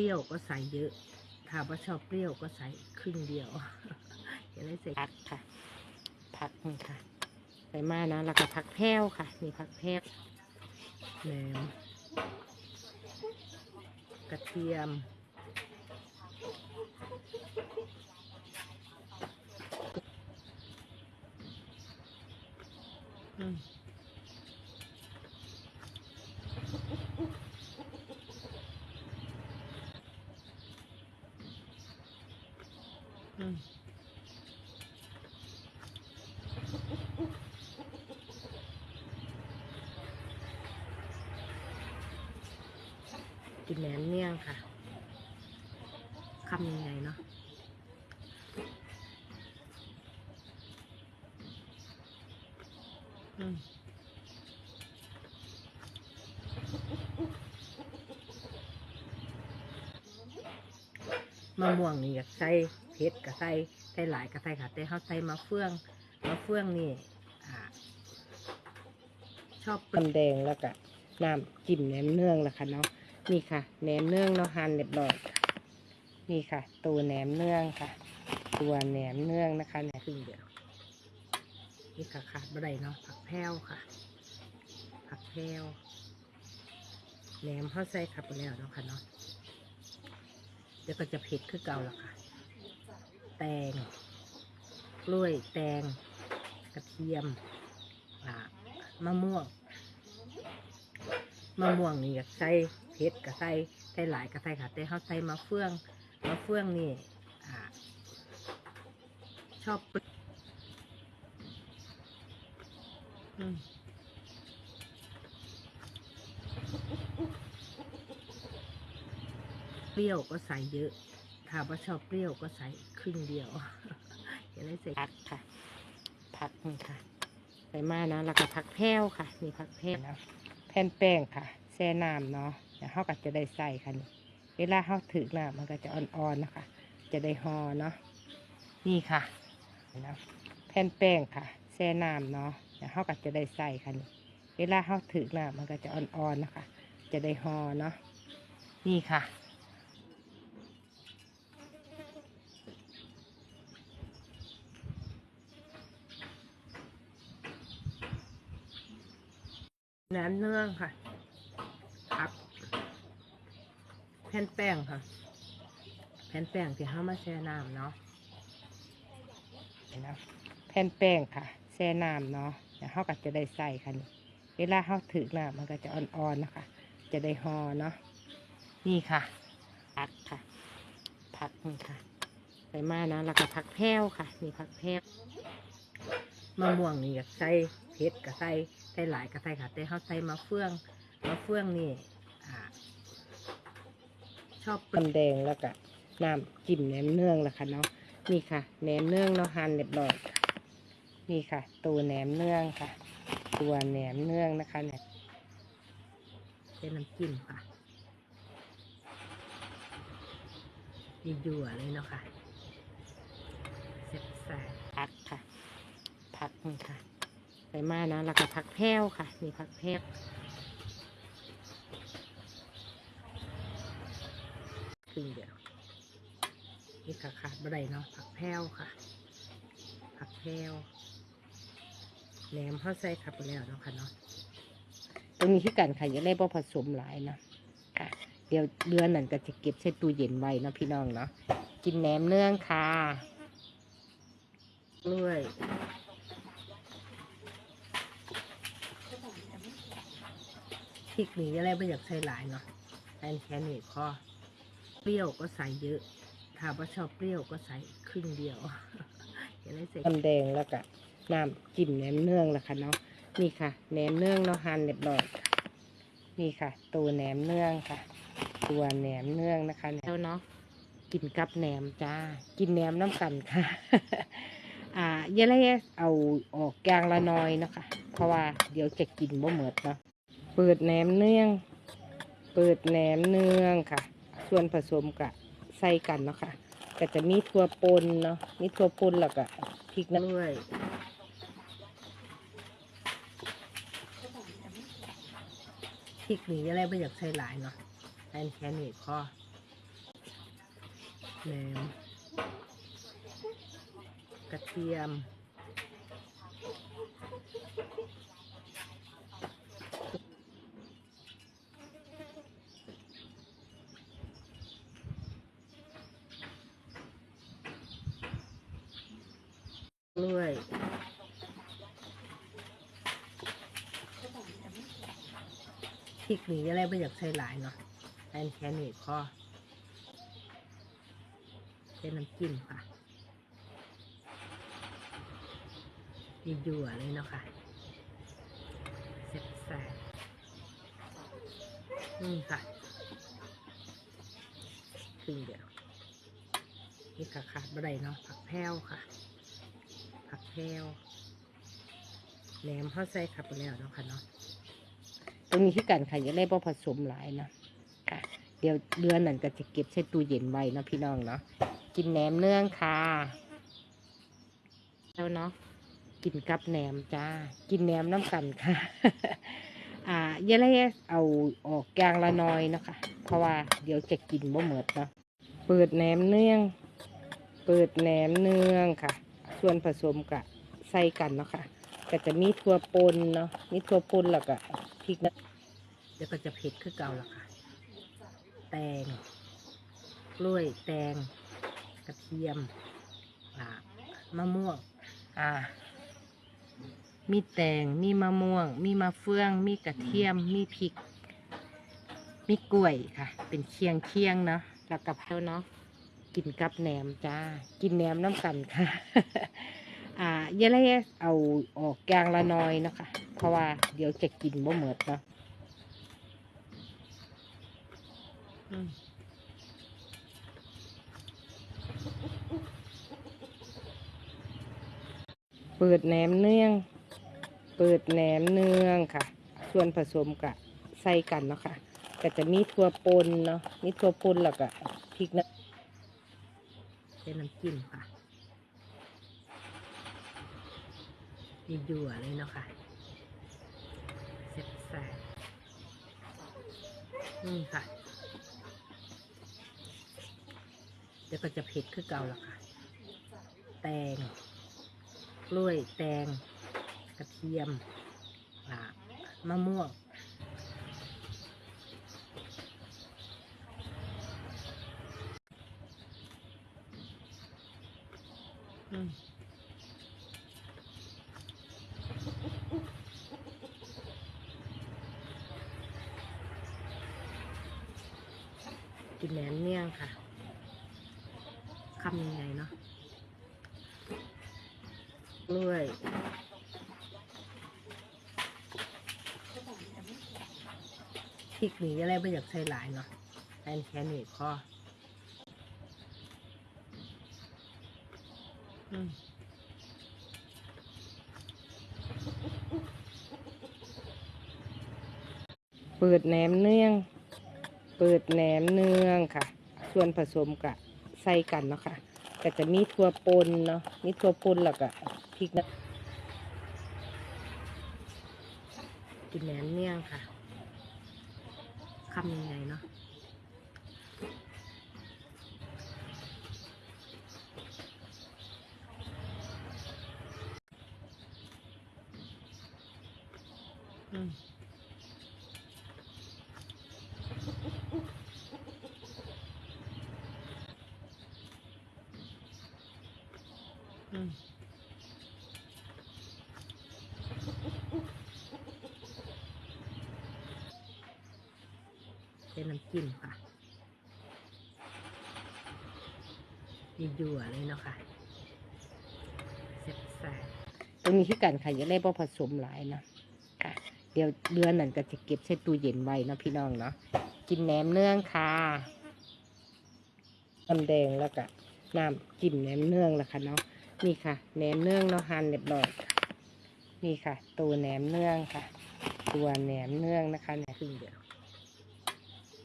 เปรี้ยวก็ใส่เยอะถ้าว่าชอบเปรี้ยวก็ใส่ครึ่งเดียวอย่าได้ใส่ผักค่ะ ผักนี่ค่ะ ใส่มานะแล้วก็ผักแพรวค่ะ มีผักแพรวแหนมกระเทียม อืมอืม กินแหนมเมี่ยงค่ะคำยังไงเนาะอืมมะม่วงนี่อยากใส่เผ็ดก็ใส่ใส่หลายก็ใส่ค่ะ แต่เขาใส่มะเฟืองมะเฟืองนี่อ่าชอบน้ำแดงแล้วก็น้ำจิ้มแหนมเนืองและค่ะเนาะ นี่ค่ะแหนมเนืองเนาหั่นเรียบร้อยนี่ค่ะ ตัวแหนมเนืองค่ะ ตัวแหนมเนืองนะคะแหนมครึ่งเดียวนี่ค่ะขาดบะไรเนาะผักแพรวค่ะ ผักแพรวแหนมข้าใส่ขับไปแล้วเนาะค่ะเนาะเดี๋ยวก็จะเผ็ดคือเก่าละค่ะ แตงกล้วยแตงกระเทียมมะม่วง มะม่วงนี่อยากใส่เผ็ดก็ใส่ใส่หลายก็ใส่ค่ะ แต่เขาใส่มะเฟืองมะเฟืองนี่อ่าชอบเปรี้ยวอืมเปรี้ยวก็ใส่เยอะ ถ้าว่าชอบเปรี้ยวก็ใส่ครึ่งเดียวอย่าได้ใส่ผักค่ะ ผักนี่ค่ะ ใส่มานะแล้วก็ผักแพรวค่ะ มีผักแพรวนะ ผ่นแป้งค่ะแช่น้ำเนาะเดี๋ยวเขาก็จะได้ใส่ค่ะนี่เวลาเขาถึกน้ำมันก็จะอ่อนๆนะคะ จะได้ห่อเนาะนี่ค่ะนะแผ่นแป้งค่ะแช่น้ำเนาะเดี๋ยวเขาก็จะได้ใส่ค่ะนี่เวลาเขาถึกน้ำมันก็จะอ่อนๆนะคะ จะได้ห่อเนาะนี่ค่ะ แหนมเนืองค่ะผักแผ่นแป้งค่ะ แผ่นแป้งที่ห้ามาแช่น้ำเนาะนะแผ่นแป้งค่ะ แช่น้ำเนาะเดี๋ยวเขาก็จะได้ใส่ค่ะนี่เวลาเขาถึกน้ำมันก็จะอ่อนๆนะคะ จะได้ห่อเนาะ นี่ค่ะ ผักค่ะ ผักนี่ค่ะ ใส่มานะ แล้วก็ผักแพรวค่ะ มีผักแพรวมะม่วงนี่อยากใส่ เผ็ดก็ใส่ใส่หลายก็ใส่ค่ะ แต่เขาใส่มะเฟืองมะเฟืองนี่อ่าชอบน้ำแดงแล้วก็น้ำจิ้มแหนมเนืองละค่ะเนาะนี่ค่ะแหนมเนืองเนาะหั่นเรียบร้อยค่ะนี่ค่ะ ตัวแหนมเนืองค่ะ ตัวแหนมเนืองนะคะเนี่ยเป็นน้ำจิ้มค่ะยั่วๆเลยเนาะค่ะแซ่บๆผักค่ะผักนี่ค่ะ ใส่มานะแล้วก็ผักแพรวค่ะ มีผักแพรวึ่งเดียวนี่ค่ะขาดบะไรเนาะผักแพรวค่ะ ผักแพรวแหนมข้าใส่ขับไปแล้วเนาะค่ะเนาะตรงนี้คือกันค่ะอย่าได้บ่ผสมหลายนะค่ะ เดี๋ยวเดือนนั้นก็จะเก็บใส่ตู้เย็นไว้เนาะพี่น้องเนาะกินแหนมเนื่องค่ะกล้วย ริกนี่อะไรไม่อยากใส่หลายเนาะแอนแค่นี้พอเปรี้ยวก็ใส่เยอะ ถ้าว่าชอบเปรี้ยวก็ใส่ครึ่งเดียวอย่าได้ใส่น้ำแดงแล้วก็น้ำจิ้มแหนมเนืองละค่ะเนาะนี่ค่ะแหนมเนืองเนาะหั่นเรียบร้อยนี่ค่ะ ตัวแหนมเนืองค่ะ ตัวแหนมเนืองนะคะแล้วเนาะกินกับแหนมจ้า กินแหนมน้ำกันค่ะ อ่าอย่าไรเอาออกยางละน้อยเนาะคะเพราะว่าเดี๋ยวจะกินบ่เหมดเนาะ เปิดแหนมเนือง เปิดแหนมเนืองค่ะ ส่วนผสมกะใส่กันเนาะค่ะก็จะมีถั่วปนเนาะ มีถั่วปนแล้วก็พริกน้ำด้วยพริกนี่อะไรไม่อยากใส่หลายเนาะแอนแค่นี้พอแหนมกระเทียม กล้วยพ ริกนี่อะไรไม่อยากใส่หลายเนาะแอนแค่นี้พอเป็นน้ำจิ้มค่ะยั่วเลยเนาะค่ะแซ่บนี่ค่ะครึ่งเดียวนี่ค่ะขาดบะไรเนาะผักแพรวค่ะ ผักแพรวแหนมเข้าใส่ขับไปแล้วเนาะค่ะเนาะ ตรงนี้ที่กันค่ะอย่าได้บ่ผสมหลายนะค่ะ เดี๋ยวเดือนนั้นก็จะเก็บใส่ตู้เย็นไว้นะพี่น้องเนาะกินแหนมเนื่องค่ะแล้วเนาะกินกับแหนมจ้า กินแหนมน้ำกันค่ะ อ่าอย่าได้เอาออกกลางละน้อยนะคะเพราะว่าเดี๋ยวจะกินบ่หมดเนาะเปิดแหนมเนื่อง เปิดแหนมเนื่องค่ะ ส่วนผสมกะใส่กันเนาะค่ะก็จะมีถั่วปนเนาะมีถั่วปนแล้วก็ ริกนะเดี๋ยวก็จะเผ็ดคือเก่าละค่ะ แตง กล้วยแตง กระเทียมมะม่วง อ่า มีแตง มีมะม่วง มีมะเฟือง มีกระเทียม มีพริก มีกล้วยค่ะ เป็นเคียงเคียงเนาะ แล้วกับเข้าเนาะ กินกับแหนมจ้า กินแหนมน้ำกันค่ะ อ่าอย่าได้เอาออกกลางละน้อยนะคะเพราะว่าเดี๋ยวจะกินบ่เหมดเนาะเปิดแหนมเนื่อง เปิดแหนมเนื่องค่ะ ส่วนผสมกะใส่กันเนาะค่ะก็จะมีถั่วปนเนาะมีถั่วปนแล้วก็พริกนะเป็นน้ำจิ้มค่ะ ยั่วๆเลยเนาะค่ะแซ่บๆนี่ค่ะ เดี๋ยวก็จะเผ็ดขึ้นเก่าละค่ะ แตง กล้วยแตง กระเทียมอ่ามะม่วง อืม กินแหนมเนี่ยงค่ะคำยังไงเนาะกล้วยพริกหนีอะไรไม่อยากใส่หลายเนาะแอนแค่นี้พออืมเปิดแหนมเนื่อง เปิดแหนมเนืองค่ะ ส่วนผสมกะใส่กันเนาะค่ะก็จะมีถั่วปนเนาะมีถั่วปนแล้วก็พริกนะกินแหนมเนืองค่ะคำยังไงเนาะอืม อืม เป็นน้ำจิ้มค่ะยั่วเลยเนาะค่ะแซ่บๆตรงนี้ที่กันค่ะอย่าได้บ่ผสมหลายนะค่ะ เดี๋ยวเดือนนั้นก็จะเก็บใส่ตู้เย็นไว้นะพี่น้องเนาะกินแหนมเนื่องค่ะน้ำแดงแล้วก็น้ำจิ้มแหนมเนื่องแล้วค่ะเนาะนี่ค่ะแหนมเนื่องเนาะหั่นเรียบร้อยนี่ค่ะ ตัวแหนมเนื่องค่ะ ตัวแหนมเนื่องนะคะเนี่ยครึ่งเดียว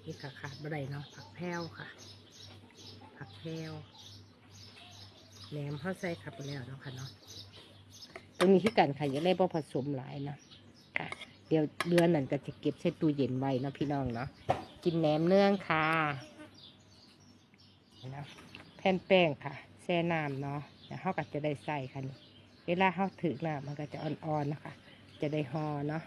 นี่ค่ะขาดบะไรเนาะผักแพรวค่ะ ผักแพรวแหนมข้าใส่ขับไปแล้วเนาะค่ะเนาะตรงนี้ที่กันค่ะอย่าได้บ่ผสมหลายนะค่ะ เดี๋ยวเดือนนั้นก็จะเก็บใส่ตู้เย็นไว้เนาะพี่น้องเนาะกินแหนมเนื่องค่ะนะแผ่นแป้งค่ะแช่น้ำเนาะแล้วเขาก็จะได้ใส่ค่ะเวลาเขาถือน้ำมันก็จะอ่อนๆนะคะจะได้ห่อเนาะ